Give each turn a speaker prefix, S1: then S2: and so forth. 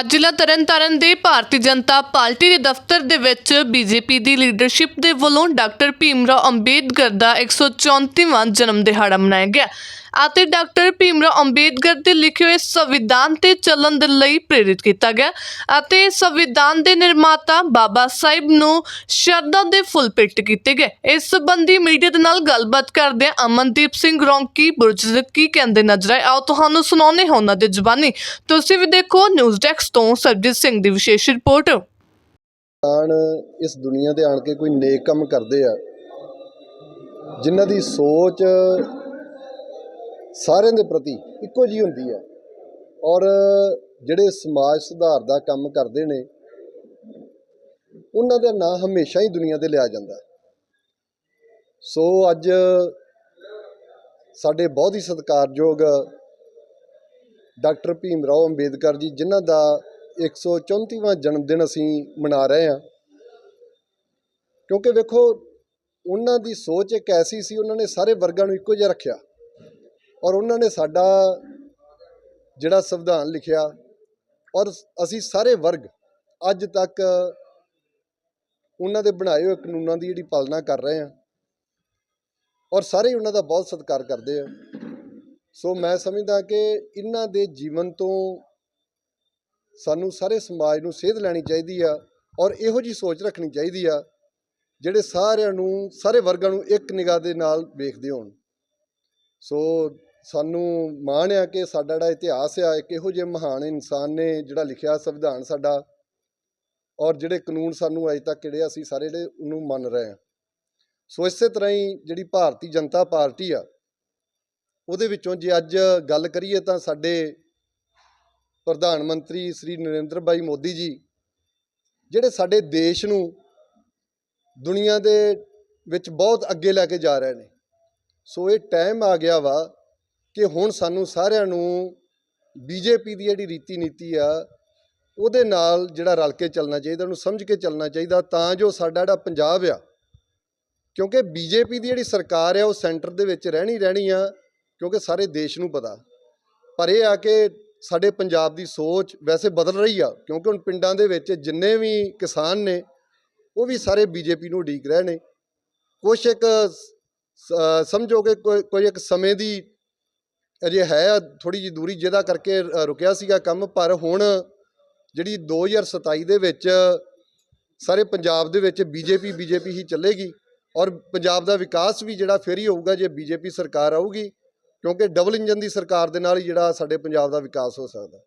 S1: ਅੱਜ ਜ਼ਿਲ੍ਹਾ ਤਰਨਤਾਰਨ ਦੇ ਭਾਰਤੀ ਜਨਤਾ ਪਾਰਟੀ ਦੇ ਦਫ਼ਤਰ ਦੇ ਵਿੱਚ ਬੀਜੇਪੀ ਦੀ ਲੀਡਰਸ਼ਿਪ ਦੇ ਵੱਲੋਂ ਡਾਕਟਰ ਭੀਮਰਾਓ ਅੰਬੇਦਕਰ ਦਾ 134ਵਾਂ ਜਨਮ ਦਿਹਾੜਾ ਮਨਾਇਆ ਗਿਆ। ਅਤੇ ਡਾਕਟਰ ਭੀਮਰਾਓ ਅੰਬੇਦਕਰ ਦੇ ਲਿਖੇ ਹੋਏ ਸੰਵਿਧਾਨ ਤੇ ਚੱਲਣ ਦੇ ਲਈ ਪ੍ਰੇਰਿਤ ਕੀਤਾ ਗਿਆ ਅਤੇ ਸੰਵਿਧਾਨ ਦੇ ਨਿਰਮਾਤਾ ਬਾਬਾ ਸਾਹਿਬ ਨੂੰ ਸ਼ਰਧਾ ਦੇ ਫੁੱਲ ਭੇਟ ਕੀਤੇ ਗਏ। ਇਸ ਸੰਬੰਧੀ ਮੀਡੀਆ ਦੇ ਨਾਲ ਗੱਲਬਾਤ ਕਰਦੇ ਅਮਨਦੀਪ ਸਿੰਘ ਰੌਂਕੀ ਬੁਰਜ ਕੀ ਕਹਿੰਦੇ ਨਜ਼ਰ ਆਏ? ਆਓ ਤੁਹਾਨੂੰ ਸੁਣਾਉਂਦੇ ਹਾਂ ਉਹਨਾਂ ਦੇ ਜ਼ੁਬਾਨੀ। ਤੁਸੀਂ ਵੀ ਦੇਖੋ ਨਿਊਜ਼ ਡੈਸਕ ਤੋਂ ਸਰਜੀਤ ਸਿੰਘ ਦੀ ਵਿਸ਼ੇਸ਼ ਰਿਪੋਰਟ।
S2: ਇਨਸਾਨ ਇਸ ਦੁਨੀਆ ਤੇ ਆਣ ਕੇ ਕੋਈ ਨੇਕ ਕੰਮ ਕਰਦੇ ਆ, ਜਿਨ੍ਹਾਂ ਦੀ ਸੋਚ ਸਾਰਿਆਂ ਦੇ ਪ੍ਰਤੀ ਇੱਕੋ ਜੀ ਹੁੰਦੀ ਹੈ। ਔਰ ਜਿਹੜੇ ਸਮਾਜ ਸੁਧਾਰ ਦਾ ਕੰਮ ਕਰਦੇ ਨੇ, ਉਹਨਾਂ ਦਾ ਨਾਂ ਹਮੇਸ਼ਾ ਹੀ ਦੁਨੀਆ ਤੇ ਲਿਆ ਜਾਂਦਾ ਸੋ ਅੱਜ ਸਾਡੇ ਬਹੁਤ ਹੀ ਸਤਿਕਾਰਯੋਗ ਡਾਕਟਰ ਭੀਮ ਰਾਓ ਅੰਬੇਦਕਰ ਜੀ, ਜਿਨ੍ਹਾਂ ਦਾ 134ਵਾਂ ਜਨਮ ਦਿਨ ਅਸੀਂ ਮਨਾ ਰਹੇ ਹਾਂ। ਕਿਉਂਕਿ ਵੇਖੋ, ਉਹਨਾਂ ਦੀ ਸੋਚ ਇੱਕ ਐਸੀ ਸੀ, ਉਹਨਾਂ ਨੇ ਸਾਰੇ ਵਰਗਾਂ ਨੂੰ ਇੱਕੋ ਜਿਹਾ ਰੱਖਿਆ। ਔਰ ਉਹਨਾਂ ਨੇ ਸਾਡਾ ਜਿਹੜਾ ਸੰਵਿਧਾਨ ਲਿਖਿਆ ਔਰ ਅਸੀਂ ਸਾਰੇ ਵਰਗ ਅੱਜ ਤੱਕ ਉਹਨਾਂ ਦੇ ਬਣਾਏ ਹੋਏ ਕਾਨੂੰਨਾਂ ਦੀ ਜਿਹੜੀ ਪਾਲਣਾ ਕਰ ਰਹੇ ਹਾਂ ਔਰ ਸਾਰੇ ਉਹਨਾਂ ਦਾ ਬਹੁਤ ਸਤਿਕਾਰ ਕਰਦੇ ਆ ਸੋ ਮੈਂ ਸਮਝਦਾ ਕਿ ਇਹਨਾਂ ਦੇ ਜੀਵਨ ਤੋਂ ਸਾਨੂੰ ਸਾਰੇ ਸਮਾਜ ਨੂੰ ਸੇਧ ਲੈਣੀ ਚਾਹੀਦੀ ਆ ਔਰ ਇਹੋ ਜੀ ਸੋਚ ਰੱਖਣੀ ਚਾਹੀਦੀ ਆ ਜਿਹੜੇ ਸਾਰਿਆਂ ਨੂੰ, ਸਾਰੇ ਵਰਗਾਂ ਨੂੰ ਇੱਕ ਨਿਗਾਹ ਦੇ ਨਾਲ ਵੇਖਦੇ ਹੋਣ। ਸੋ ਸਾਨੂੰ ਮਾਣ ਆ ਕਿ ਸਾਡਾ ਜਿਹੜਾ ਇਤਿਹਾਸ ਆ, ਇੱਕ ਇਹੋ ਜਿਹੇ ਮਹਾਨ ਇਨਸਾਨ ਨੇ ਜਿਹੜਾ ਲਿਖਿਆ ਸੰਵਿਧਾਨ ਸਾਡਾ ਔਰ ਜਿਹੜੇ ਕਾਨੂੰਨ ਸਾਨੂੰ ਅਜੇ ਤੱਕ ਜਿਹੜੇ ਅਸੀਂ ਸਾਰੇ ਜਿਹੜੇ ਉਹਨੂੰ ਮੰਨ ਰਹੇ ਆ ਸੋ ਇਸੇ ਤਰ੍ਹਾਂ ਹੀ ਜਿਹੜੀ ਭਾਰਤੀ ਜਨਤਾ ਪਾਰਟੀ ਆ, ਉਹਦੇ ਵਿੱਚੋਂ ਜੇ ਅੱਜ ਗੱਲ ਕਰੀਏ ਤਾਂ ਸਾਡੇ ਪ੍ਰਧਾਨ ਮੰਤਰੀ ਸ੍ਰੀ ਨਰਿੰਦਰ ਭਾਈ ਮੋਦੀ ਜੀ, ਜਿਹੜੇ ਸਾਡੇ ਦੇਸ਼ ਨੂੰ ਦੁਨੀਆ ਦੇ ਵਿੱਚ ਬਹੁਤ ਅੱਗੇ ਲੈ ਕੇ ਜਾ ਰਹੇ ਨੇ। ਸੋ ਇਹ ਟਾਈਮ ਆ ਗਿਆ ਵਾ ਕਿ ਹੁਣ ਸਾਨੂੰ ਸਾਰਿਆਂ ਨੂੰ ਬੀਜੇਪੀ ਦੀ ਜਿਹੜੀ ਰੀਤੀ ਨੀਤੀ ਆ, ਉਹਦੇ ਨਾਲ ਜਿਹੜਾ ਰਲ ਕੇ ਚੱਲਣਾ ਚਾਹੀਦਾ, ਉਹਨੂੰ ਸਮਝ ਕੇ ਚੱਲਣਾ ਚਾਹੀਦਾ ਤਾਂ ਜੋ ਸਾਡਾ ਜਿਹੜਾ ਪੰਜਾਬ ਆ, ਕਿਉਂਕਿ ਬੀਜੇਪੀ ਦੀ ਜਿਹੜੀ ਸਰਕਾਰ ਆ, ਉਹ ਸੈਂਟਰ ਦੇ ਵਿੱਚ ਰਹਿਣੀ ਰਹਿਣੀ ਆ, ਕਿਉਂਕਿ ਸਾਰੇ ਦੇਸ਼ ਨੂੰ ਪਤਾ। ਪਰ ਇਹ ਆ ਕਿ ਸਾਡੇ ਪੰਜਾਬ ਦੀ ਸੋਚ ਵੈਸੇ ਬਦਲ ਰਹੀ ਆ, ਕਿਉਂਕਿ ਹੁਣ ਪਿੰਡਾਂ ਦੇ ਵਿੱਚ ਜਿੰਨੇ ਵੀ ਕਿਸਾਨ ਨੇ, ਉਹ ਵੀ ਸਾਰੇ ਬੀਜੇਪੀ ਨੂੰ ਉਡੀਕ ਰਹੇ ਨੇ। ਕੁਛ ਇੱਕ ਸਮਝੋ ਕਿ ਕੋਈ ਇੱਕ ਸਮੇਂ ਦੀ ਅਜੇ ਹੈ ਥੋੜੀ ਜਿਹੀ ਦੂਰੀ ਜਿਹਦਾ ਕਰਕੇ ਰੁਕਿਆ ਸੀਗਾ ਕੰਮ, ਪਰ ਹੁਣ ਜਿਹੜੀ 2027 ਦੇ ਵਿੱਚ ਸਾਰੇ ਪੰਜਾਬ ਦੇ ਵਿੱਚ ਬੀਜੇਪੀ ਬੀਜੇਪੀ ਹੀ ਚੱਲੇਗੀ ਔਰ ਪੰਜਾਬ ਦਾ ਵਿਕਾਸ ਵੀ ਜਿਹੜਾ ਫਿਰ ਹੀ ਹੋਊਗਾ ਜੇ ਬੀਜੇਪੀ ਸਰਕਾਰ ਆਊਗੀ, ਕਿਉਂਕਿ ਡਬਲ ਇੰਜਨ ਦੀ ਸਰਕਾਰ ਦੇ ਨਾਲ ਹੀ ਜਿਹੜਾ ਸਾਡੇ ਪੰਜਾਬ ਦਾ ਵਿਕਾਸ ਹੋ ਸਕਦਾ।